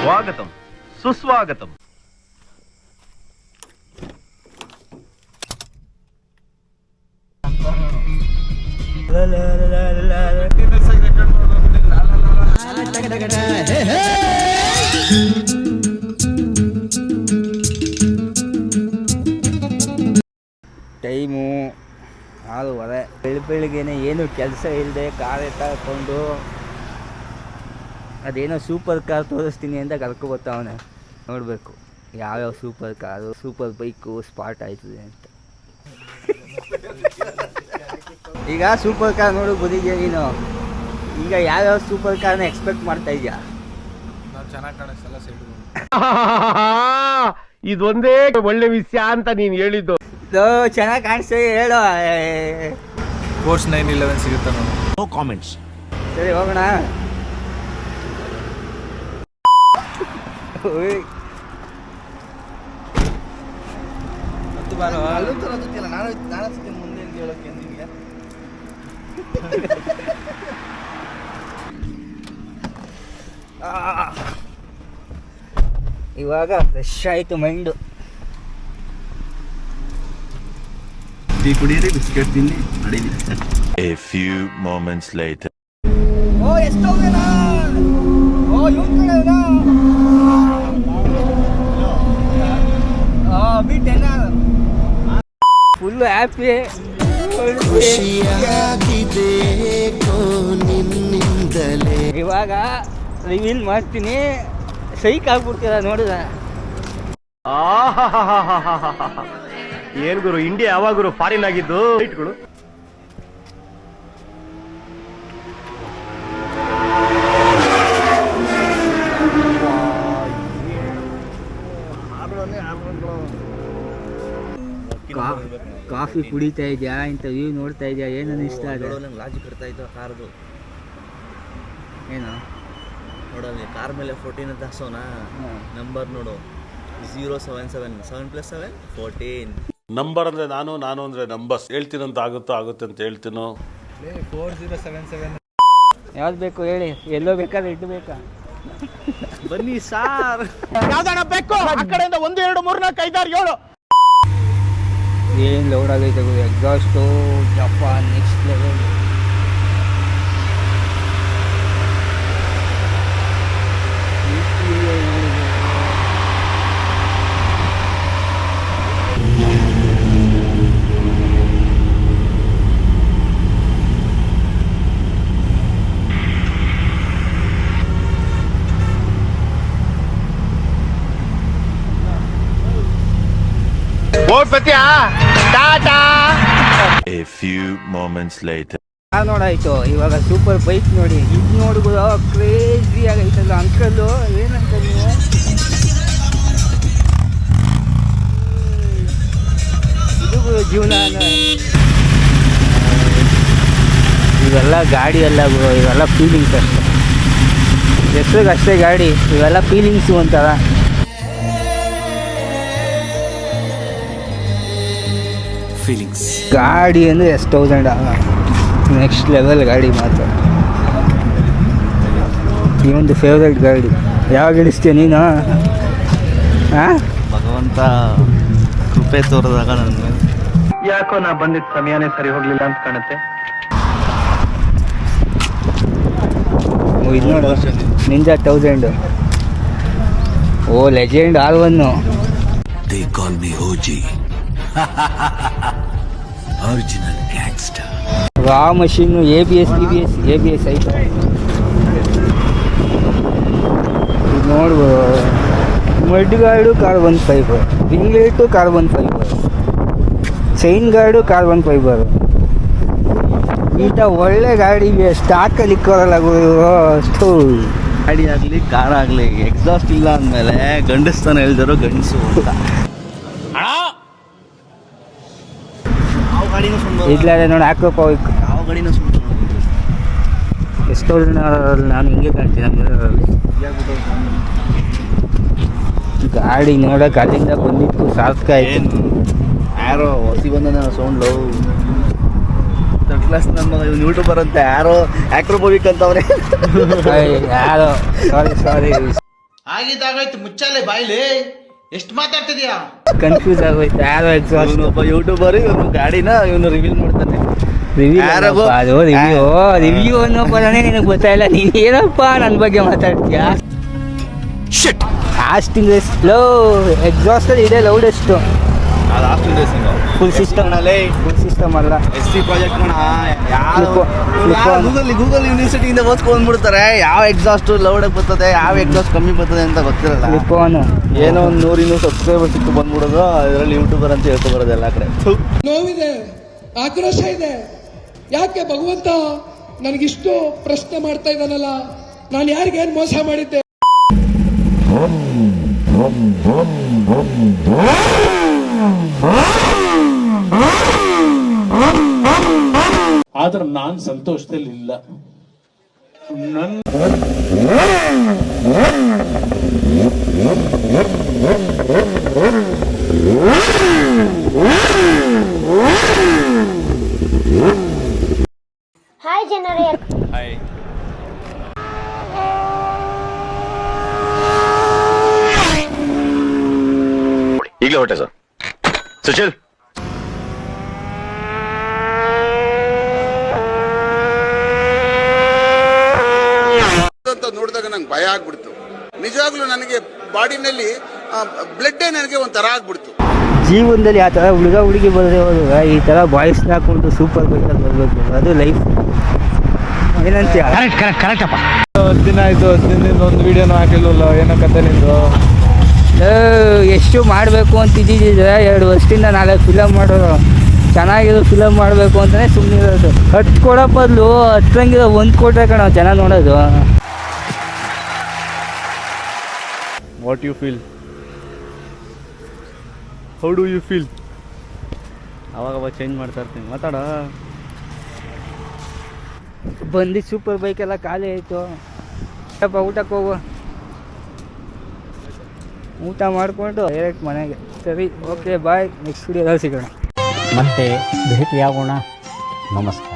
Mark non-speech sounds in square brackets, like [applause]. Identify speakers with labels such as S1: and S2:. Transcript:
S1: స్వాగతం సుస్వాగతం
S2: ಟೈಮು ಆರೂವರೆ ಬೆಳಿ ಬೆಳಿಗ್ಗೆನೆ ಏನು ಕೆಲಸ ಇಲ್ಲದೆ ಕಾರ್ ಎತ್ತಾಕೊಂಡು ಅದೇನೋ ಸೂಪರ್ ಕಾರ್ ತೋರಿಸ್ತೀನಿ ಅಂತ ಕರ್ಕೊಬತ್ತವನೆ ನೋಡಬೇಕು. ಯಾವ್ಯಾವ super car super bike spot ಆಯ್ತದೆ ಅಂತ. [laughs] ಈಗ ಸೂಪರ್ ಕಾರ್ ನೋಡು ಬಂದಿದ್ಯಾ ನೀನು. ಈಗ ಯಾವ್ಯಾವ ಸೂಪರ್ ಕಾರ್ನ ಎಕ್ಸ್ಪೆಕ್ಟ್ ಮಾಡ್ತಾ ಇದೆಯಾ? [laughs]
S1: ಇದೊಂದೇ ಒಳ್ಳೆ ವಿಷಯ ಅಂತ ನೀನು ಹೇಳಿದ್ದು.
S2: ಚೆನ್ನಾಗಿ ಕಾಣಿಸ್ತಾ ಹೇಳು. ಏ,
S3: ಫೋರ್ಸ್ ನೈನ್ ಇಲೆವೆನ್ ಸಿಗುತ್ತೆ
S1: ನೋ ಕಾಮೆಂಟ್ಸ್
S2: ಸರಿ ಹೋಗೋಣ. ಓಯ್. [laughs] ಆ. ಇವಾಗ ಫ್ರೆಶ್ ಆಯಿತು ಮೈಂಡು
S4: ಟೀ ಕುಡಿಯಿರಿ ಬಿಸ್ಕೆಟ್ ತಿನ್ನಿ ನಡೀಲಿ
S5: ಎ ಫ್ಯೂ ಮೊಮೆಂಟ್ಸ್ later.
S2: ಓ ಎಷ್ಟು ಹೋಗ್ಯಾನ ಓ ಇವನ್ ಕಡೆ ಬಿಟ್ಟೆನ ಫುಲ್ ಹ್ಯಾಪಿ ಇವಾಗ ರಿವೀಲ್ ಮಾಡ್ತೀನಿ? ಸೈಕ್ ಆಗ್ಬಿಡ್ತೀರ ನೋಡಿದ
S1: ಏನ್ ಗುರು ಇಂಡಿಯಾ ಯಾವಾಗ ಗುರು ಫಾರಿನ್ ಆಗಿದ್ದು
S2: ಕಾಫಿ ಕುಡಿತಾ ಇದೆಯಾ? ಇಂಥ ವ್ಯೂ ನೋಡ್ತಾ ಇದೆಯಾ? ಏನು ಅನಿಸ್ತಾ ಇದೆ
S4: ನಂಗೆ ಲಾಜಿಕ್ ಇರ್ತಾ ಇತ್ತು ಕಾರ್ದು.
S2: ಏನು?
S4: ನೋಡಲ್ಲಿ ಕಾರ್ ಮೇಲೆ ಫೋರ್ಟೀನ್ ಅಂತ ಹಾಸೋಣ ನಂಬರ್ ನೋಡು. Zero seven seven seven plus seven fourteen
S6: number ಅಂದ್ರೆ ನಾನು ನಾನು ಅಂದ್ರೆ ನಂಬರ್ಸ್ ಹೇಳ್ತೀನಂತ ಆಗುತ್ತೋ ಆಗುತ್ತೆ ಅಂತ ಹೇಳ್ತೀನೋ?
S3: ಫೋರ್ ಜೀರೋ ಸೆವೆನ್ ಸೆವೆನ್
S2: ಯಾವ್ದು ಬೇಕು ಹೇಳಿ? ಎಲ್ಲೋ ಬೇಕಾದ್ರೆ ಇಟ್ಟು ಬೇಕಾ?
S4: ಬನ್ನಿ ಸಾರ್.
S2: ಏನು ಲೌಡ್ ಆಗೈತೆ exhaust ಜಪ್ಪ next level
S5: A a few moments
S2: car ನೋಡಾಯ್ತು ಇವಾಗ ಸೂಪರ್ ಬೈಕ್ ನೋಡಿ. ಇದು ನೋಡ್ಬೋದು ಕ್ರೇಜಿ ಆಗೈತಲ್ಲ ಅಂಕಲ್ಲು ಏನಂತ ನೀವು? ಇದು ಜೀವನ ಇವೆಲ್ಲ ಗಾಡಿ ಅಲ್ಲ ಗುರು ಇವೆಲ್ಲ ಫೀಲಿಂಗ್ಸ್ ಅಷ್ಟೇ. ಹೆಸ್ರಿಗೆ ಅಷ್ಟೇ ಗಾಡಿ ಇವೆಲ್ಲ ಫೀಲಿಂಗ್ಸು ಒಂಥರ.
S4: ಫೀಲಿಂಗ್ಸ್
S2: ಗಾಡಿ ಅಂದರೆ ಎಷ್ಟು ತೌಸಂಡ್ ನೆಕ್ಸ್ಟ್ ಲೆವೆಲ್ ಗಾಡಿ ಮಾತ್ರ. ಈ ಒಂದು ಫೇವ್ರೇಟ್ ಗಾಡಿ. ಯಾವಾಗ ಇಳಿಸ್ತೀಯ ನೀನು? ಹಾಂ
S4: ಭಗವಂತ ಕೃಪೆ ತೋರಿದಾಗ ನನ್ನ
S1: ಯಾಕೋ ನಾ ಬಂದಿದ್ದ ಸಮಯನೇ ಸರಿ ಹೋಗಲಿಲ್ಲ ಅಂತ ಕಾಣುತ್ತೆ.
S2: ಇದು ನೋಡು. Ninja thousand O legend ಆಲ್ವನ್ನು one
S4: they call me O G original
S2: gangster raw machine A B S B B S A B S ಐತೆ. ನೋಡ್ಬೋದು mud guard carbon fibre ರಿಂಗ್ಲೇಟು carbon fibre chain guard carbon fibre ಈತ ಒಳ್ಳೆ ಗಾಡಿ ಸ್ಟಾಕಲ್ಲಿ ಇಕ್ಕೋರಲ್ಲ ಗುರು ಅಷ್ಟು.
S4: ಗಾಡಿ ಆಗಲಿ car ಆಗಲಿ exhaust ಇಲ್ಲ ಅಂದಮೇಲೆ ಗಂಡಸ್ತಾನ ಹೇಳ್ದಿರೋ ಗಂಡಸು ಅಂತ ಯಾವ ಗಾಡಿನೂ ಸುಮ್ಮನೆ
S2: ಇದ್ಲಾರೆ ನೋಡಿ ಹಾಕೋಪ್ಪ
S4: ಯಾವ ಗಾಡಿನೂ ಸುಮ್ಮನೆ
S2: ಎಷ್ಟೋ ಜನ ನಾನು ಹಿಂಗೆ ಕಾಣ್ತೀನಿ ಗಾಡಿ ನೋಡಕ್ಕೆ ಅಲ್ಲಿಂದ ಬಂದಿತ್ತು ಸಾರ್ಥಕ ಆಯ್ತು.
S4: ಏನು ಯಾರೋ ಹೊಸಿ ಬಂದ ಸೌಂಡ್ ಕ್ಲಾಸ್ ನಮ್ಮ ಇವ್ನು ಯೂಟ್ಯೂಬರ್ ಅಂತ ಯಾರೋ ಆಕ್ರೋಬೋವಿಕ್ ಅಂತ ಅವನೇ
S2: ಅಯ್ಯ, ಯಾರೋ. ಸಾರಿ ಸಾರಿ
S7: ಆಗಿದ್ದಾಗಾಯ್ತು ಮುಚ್ಚಾಲೆ ಬಾಯ್ಲಿ. ಎಷ್ಟು ಮಾತಾಡ್ತಿದ್ಯಾ?
S2: ಕನ್ಫ್ಯೂಸ್ ಆಗೋಯ್ತು. ಯಾರೋ ಎಕ್ಸಾಸ್ಟ್
S4: ಒಬ್ಬ ಯೂಟ್ಯೂಬರ್ ಇವನು ಗಾಡಿನ ಇವನು ರಿವೀಲ್ ಮಾಡ್ತಾನೆ.
S2: ರಿವ್ಯೂ
S4: ಯಾರಿಗೋ-
S2: ಅದು ರಿವ್ಯೂ ರಿವ್ಯೂ ಅನ್ನೋ ಪದನೇ ನಿನಗೆ ಗೊತ್ತಾಯಿಲ್ಲ ನೀನು ಏನಪ್ಪ ನನ್ನ ಬಗ್ಗೆ ಮಾತಾಡ್ತೀಯಾ? ಕಾಸ್ಟಿಂಗ್ ಸ್ಲೋ ಎಕ್ಸಾಸ್ಟಲ್ಲಿ ಇದೆ
S4: loudest
S2: full system full system ಅಲ್ಲ
S4: ಎಸ್ ಸಿ ಪ್ರಾಜೆಕ್ಟ್ ಕಣ
S2: on.
S4: ಗೂಗಲ್ ಗೂಗಲ್ ಯೂನಿವರ್ಸಿಟಿಯಿಂದ ಓದ್ಕೊಂಡ್ಬಿಡ್ತಾರೆ ಯಾವ ಎಕ್ಸಾಸ್ಟ್ ಲೌಡಾಗಿ ಬರ್ತದೆ ಯಾವ ಎಕ್ಸಾಸ್ಟ್ ಕಮ್ಮಿ ಬರ್ತದೆ ಅಂತ ಗೊತ್ತಿರಲ್ಲ.
S2: ಫ್ಲಿಪ್ಪೋನು
S4: ಏನೋ ಒಂದು ನೂರು ಇನ್ನೂರು ಸಬ್ಸ್ಕ್ರೈಬರ್ ಸಿಕ್ಕು ಬಂದ್ಬಿಡೋದು ಅದರಲ್ಲಿ ಯೂಟ್ಯೂಬರ್ ಅಂತ ಹೇಳ್ಕೊಬರೋದು ಎಲ್ಲ ಕಡೆ.
S8: ನೋವಿದೆ ಆಕ್ರೋಶ ಇದೆ. ಯಾಕೆ ಭಗವಂತ ನನಗಿಷ್ಟು ಪ್ರಶ್ನೆ ಮಾಡ್ತಾ ಇದ್ದಾನಲ್ಲ? ನಾನು ಯಾರಿಗೇನು ಮೋಸ ಮಾಡಿದ್ದೆ?
S9: ಆದ್ರೆ ನಾನ್ ಸಂತೋಷದಲ್ಲಿ ಇಲ್ಲ
S10: ಹಾಯ್ ಜನರೇ
S1: ಈಗಲೇ ಹೊಟ್ಟೆ ಸರ್. ಸುಶೀಲ್.
S11: ಅಂತ ನೋಡಿದಾಗ ನಂಗೆ ಭಯ ಆಗ್ಬಿಡ್ತು. ನಿಜವಾಗ್ಲೂ ನನಗೆ ಬಾಡಿನಲ್ಲಿ ಬ್ಲಡ್ ನನಗೆ ಒಂಥರ ಆಗ್ಬಿಡ್ತು.
S2: ಜೀವನದಲ್ಲಿ ಆ ಥರ ಹುಡುಗ ಹುಡುಗಿ ಬರದೆ ಹೋದಾಗ ಈ ಥರ ಬಾಯ್ಸ್ ಹಾಕೊಂಡು ಸೂಪರ್ ಬೈಕಲ್ಲಿ ಬರಬೇಕು. ಅದು ಲೈಫ್ ಏನಂತೀಯ?
S3: ಹತ್ತು ದಿನ ಆಯಿತು ಹತ್ತು ದಿನದಿಂದ ಒಂದು ವಿಡಿಯೋನು ಹಾಕಿಲ್ವಲ್ಲ ಏನೋ ಕತೆ ನಿಂದು?
S2: ಎಷ್ಟು ಮಾಡಬೇಕು ಅಂತ ಇದ್ದಿದ್ದಿದ್ರೆ ಎರಡು ವರ್ಷದಿಂದ ನಾಲ್ಕು ಫಿಲಮ್ ಮಾಡೋರು ಚೆನ್ನಾಗಿರೋ ಫಿಲಮ್ ಮಾಡಬೇಕು ಅಂತಲೇ ಸುಮ್ಮನೆ ಇರೋದು. ಹತ್ತು ಕೊಡೋ ಬದಲು ಹತ್ತಂಗಿರೋ ಒಂದು ಕೊಟ್ಟರೆ ಕಣ ಚೆನ್ನಾಗಿ ನೋಡೋದು.
S6: What you feel how do you feel
S2: ಅವಾಗ ಅವಾಗ ಚೇಂಜ್ ಮಾಡ್ತಾ ಇರ್ತೀನಿ. ಮಾತಾಡ? ಬಂದು ಸೂಪರ್ ಬೈಕೆಲ್ಲ ಖಾಲಿ ಆಯಿತು. ಸ್ವಲ್ಪ ಊಟಕ್ಕೆ ಹೋಗು. ಊಟ ಮಾಡಿಕೊಂಡು ಡೈರೆಕ್ಟ್ ಮನೆಗೆ. ಸರಿ ಓಕೆ ಬಾಯ್ ನೆಕ್ಸ್ಟ್ ವಿಡಿಯೋದಲ್ಲಿ ಸಿಗೋಣ.
S9: ಮತ್ತೆ ಭೇಟಿಯಾಗೋಣ. ನಮಸ್ಕಾರ.